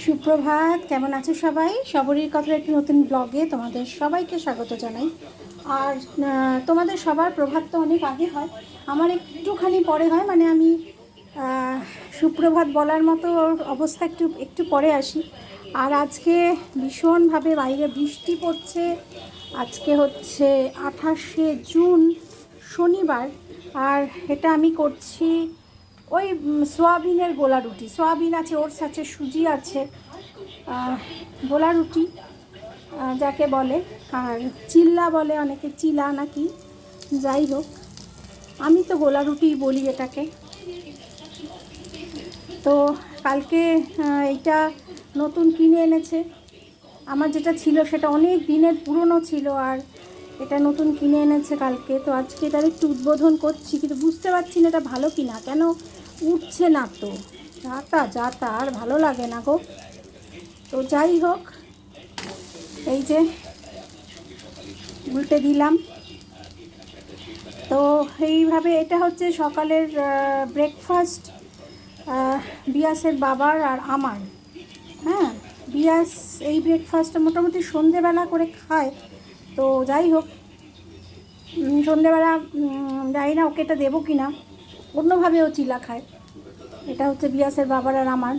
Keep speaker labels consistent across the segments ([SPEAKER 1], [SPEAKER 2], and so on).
[SPEAKER 1] সুপ্রভাত, কেমন আছো সবাই? সবরীর কথার একটি নতুন ব্লগে তোমাদের সবাইকে স্বাগত জানাই। আর তোমাদের সবার প্রভাত তো অনেক আগে হয়। আমার একটুখানি পরে হয় মানে আমি সুপ্রভাত বলার মতো অবস্থা একটু একটু পরে আসি। আর আজকে ভীষণভাবে বাইরে বৃষ্টি পড়ছে। আজকে হচ্ছে আঠাশে জুন, শনিবার। আর এটা আমি করছি ওই সোয়াবিনের গোলা রুটি। সোয়াবিন আছে, ওটস আছে, সুজি আছে গোলা রুটি যাকে বলে, আর চিল্লা বলে অনেকে, চিলা নাকি, যাই হোক, আমি তো গোলা রুটিই বলি এটাকে। তো কালকে এইটা নতুন কিনে এনেছে। আমার যেটা ছিল সেটা অনেক দিনের পুরনো ছিল আর এটা নতুন কিনে এনেছে কালকে। তো আজকে এটার একটু উদ্বোধন করছি, কিন্তু বুঝতে পারছি না এটা ভালো কি না কেন উঠছে না তো। যাতা যাতা আর ভালো লাগে না গো। তো যাই হোক, এই যে উল্টে দিলাম। তো এইভাবে এটা হচ্ছে সকালের ব্রেকফাস্ট বিয়াসের বাবার আর আমার। হ্যাঁ বিয়াস এই ব্রেকফাস্টটা মোটামুটি সন্ধেবেলা করে খায়। তো যাই হোক সন্ধেবেলা জানি না ওকে এটা দেবো কি না অন্যভাবেও চিলা খায়। এটা হচ্ছে বিয়াসের বাবার আর আমার।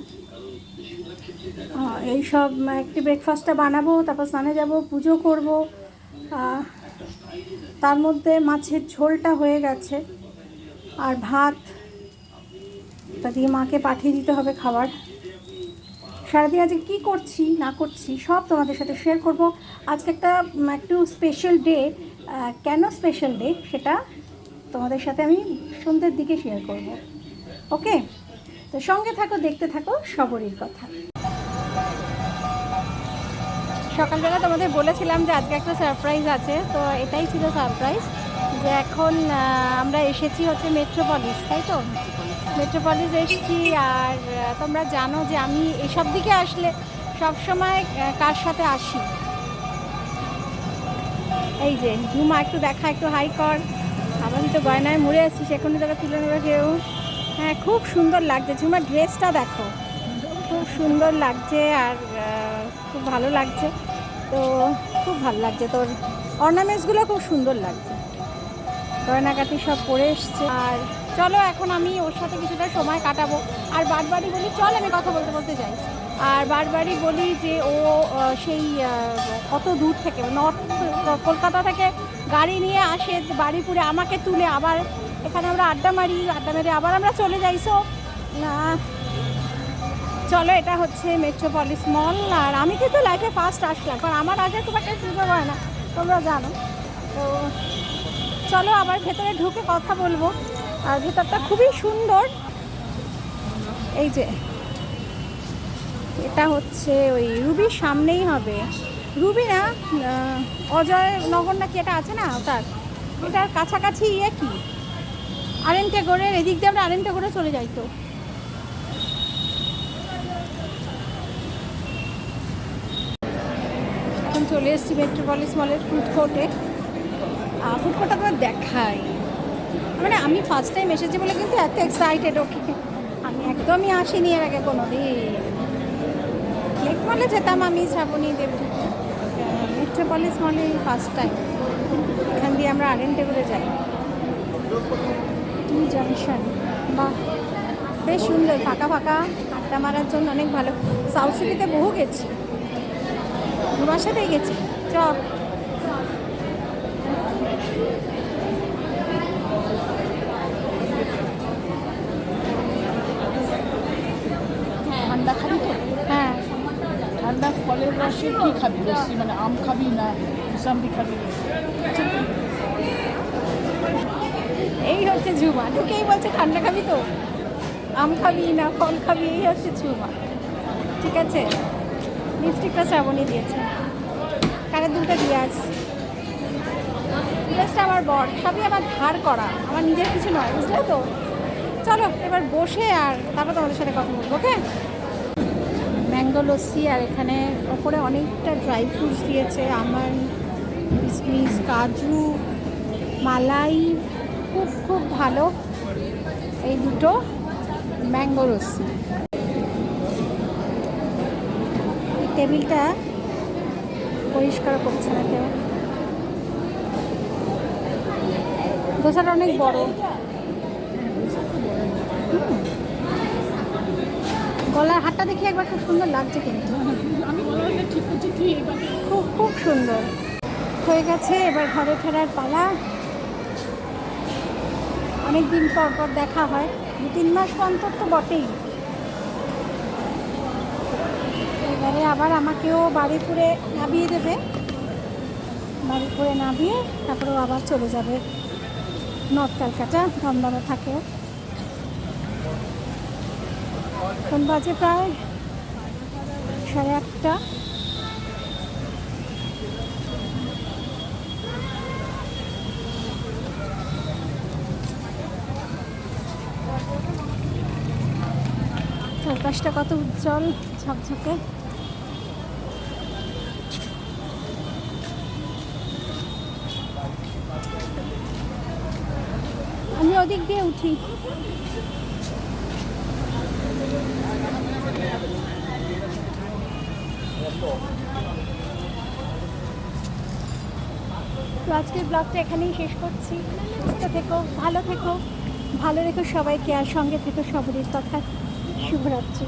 [SPEAKER 1] এই সব একটি ব্রেকফাস্টটা বানাবো, তারপর স্নানে যাব, পুজো করব। তার মধ্যে মাছের ঝোলটা হয়ে গেছে। আর ভাত, তা দিয়ে মাকে পাঠিয়ে দিতে হবে খাবার। সারাদিন আজকে কী করছি, না করছি, সব তোমাদের সাথে শেয়ার করব। আজকে একটা একটু স্পেশাল ডে কেন স্পেশাল ডে সেটা তোমাদের সাথে আমি সন্ধ্যের দিকে শেয়ার করব। ওকে তো সঙ্গে থাকো, দেখতে থাকো সবরীর কথা। সকালবেলা তোমাদের বলেছিলাম যে আজকে একটা সারপ্রাইজ আছে, তো এটাই ছিল সারপ্রাইজ যে এখন আমরা এসেছি হচ্ছে মেট্রোপলিস তাই তো? মেট্রোপলিস এসেছি আর তোমরা জানো যে আমি এসব দিকে আসলে সব সময় কার সাথে আসি? এই যে, ঝুমা একটু দেখা, একটু হাই কর। আবার তো গয়নায় মুড়ে আসছিস এখনই তোকে তুলে নেবে কেউ। হ্যাঁ খুব সুন্দর লাগছে। ঝুমার ড্রেসটা দেখো। খুব সুন্দর লাগছে আর খুব ভালো লাগছে। তো খুব ভালো লাগছে তোর অর্নামেন্টসগুলো খুব সুন্দর লাগছে। গয়নাকাটি সব পরে এসছে। আর চলো, এখন আমি ওর সাথে কিছুটা সময় কাটাবো। আর বারবারই বলি, চল আমি কথা বলতে বলতে যাই। আর বারবারই বলি যে ও সেই কত দূর থেকে নর্থ কলকাতা থেকে গাড়ি নিয়ে আসে বাড়িপুরে আমাকে তুলে আবার এখানে আমরা আড্ডা মারি, আড্ডা মেরে আবার আমরা চলে যাই। সো চলো, এটা হচ্ছে মেট্রোপলিস মল আর আমি কিন্তু লাইফে ফার্স্ট আসলাম, কারণ আমার আগে খুব একটা সুযোগ হয় না, তোমরা জানো। তো চলো, আবার ভেতরে ঢুকে কথা বলব। আর ভেতরটা খুবই সুন্দর। এই যে, এটা হচ্ছে ওই রুবির সামনেই হবে। রুবি না অজয় নগর নাকি এটা আছে না ওটার এটার কাছাকাছি ইয়ে কি? আরেনটে গড়ের এদিক দিয়ে আমরা আরেনটে গড়ে চলে যাই তো। এখন চলে এসেছি মেট্রোপলিস মলের ফুড কোর্টে ফুড কোর্টটা তোমার দেখাই। মানে আমি ফার্স্ট টাইম এসেছি বলে কিন্তু এত এক্সাইটেড ওকে। আমি একদমই আসিনি এর আগে কোনো দিন লেক মলে যেতাম আমি, শ্রাবণী দেব। মেট্রোপলিস মলে ফার্স্ট টাইম এখান দিয়ে আমরা আরেন্টে করে যাই। টু জাংশন বাহ বেশ সুন্দর ফাঁকা ফাঁকা আড্ডা মারার জন্য অনেক ভালো। সাউথ সিটিতে বহু গেছি। তোমার সাথেই গেছি। চ
[SPEAKER 2] ঠান্ডা খাবি তো?
[SPEAKER 1] হ্যাঁ।
[SPEAKER 2] ঠান্ডা ফলের রসে কি খাবি? লস্যি মানে আম খাবি না মুসাম্বি খাবি?
[SPEAKER 1] এই হচ্ছে ঝুমা। ঢুকেই বলছে, ঠান্ডা খাবি তো? আম খাবি না ফল খাবি? এই হচ্ছে ঝুমা। ঠিক আছে? লিপস্টিকটা শ্রাবণী দিয়েছে। কানের দুলটা দিয়ে আস। ড্রেসটা আমার বর, সবই আমার ধার করা। আমার নিজের কিছু নয়, বুঝলে তো? চলো, এবার বসে আর তারপর তোমাদের সাথে কথা বলব, ওকে? ম্যাঙ্গো লস্যি আর এখানে ওপরে অনেকটা ড্রাই ফ্রুটস দিয়েছে। আমার কিশমিশ কাজু, মালাই খুব খুব ভালো। এই দুটো ম্যাঙ্গো লস্যি টেবিলটা পরিষ্কার করছে না কেউ দোসাটা অনেক বড়। গলার হাতটা দেখি একবার খুব সুন্দর লাগছে কিন্তু। খুব খুব সুন্দর। হয়ে গেছে, এবার ঘরে ফেরার পালা। অনেক দিন পর পর দেখা হয়, দু তিন মাস অন্তর তো বটেই। এবারে আবার আমাকেও বাড়ি বাড়িপুরে নামিয়ে দেবে। বাড়ি বাড়িপুরে নামিয়ে তারপরেও আবার চলে যাবে। নর্থ ক্যালকাটা, দমদমে থাকে। এখন বাজে প্রায় সাড়ে আটটা। চারপাশটা কত উজ্জ্বল, ঝকঝকে। আমি ওদিক দিয়ে উঠি। তো আজকের ব্লগটা এখানেই শেষ করছি। সুস্থ থেকো, ভালো থেকো, ভালো রেখো সবাইকে, আর সঙ্গে থেকো সবরই কথা। শুভরাত্রি